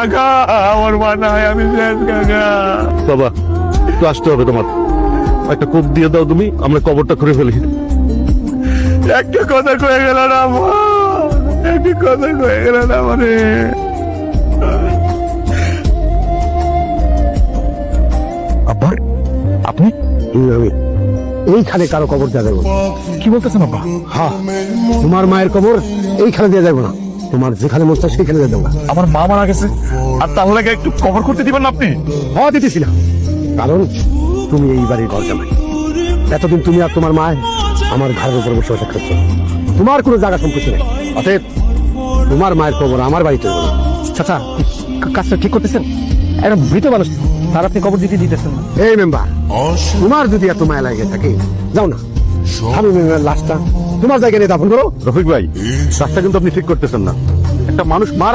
কাকা আমার মা নাই আমি শেষ কাকা। বাবা একটু আসতে হবে তোমার। একটা কোপ দিয়ে দাও তুমি আমরা কবরটা করে ফেলি। একটা কথা কয়ে গেল না একটা কথা কয়ে গেল না মানে। আব্বা আপনি? এইখানে কারও কবর দেওয়া যাবে কি বলতেছেন আব্বা? হ্যাঁ তোমার মায়ের কবর এইখানে দেওয়া যাবে না। তোমার যেখানে মন চায় সেখানে দিয়ে দেবো। আমার মা মারা গেছে। আর তাহলে একটু কভার করতে দিবেন না আপনি? হওয়া দিতেছি না কারণ তুমি এই বাড়ির ঘর জামাই এতদিন তুমি আর তোমার মা আমার ঘরের উপর বসে বসে খাচ্ছ। তোমার কোনো জায়গা সম্পত্তি নেই। অতএব তোমার মায়ের কবর আমার বাড়িতে চাচা কাজটা ঠিক করতেছেন? একটা মৃত মানুষ। তার আপনি কবর দিতে দিতেছেন এই মেম্বার তোমার যদি এত মায়া লাগে থাকে যাও না। লাশটা তোমার জায়গায় নিয়ে দাফন করো। রফিক ভাই কাজটা কিন্তু আপনি ঠিক করতেছেন না। একটা মানুষ মারা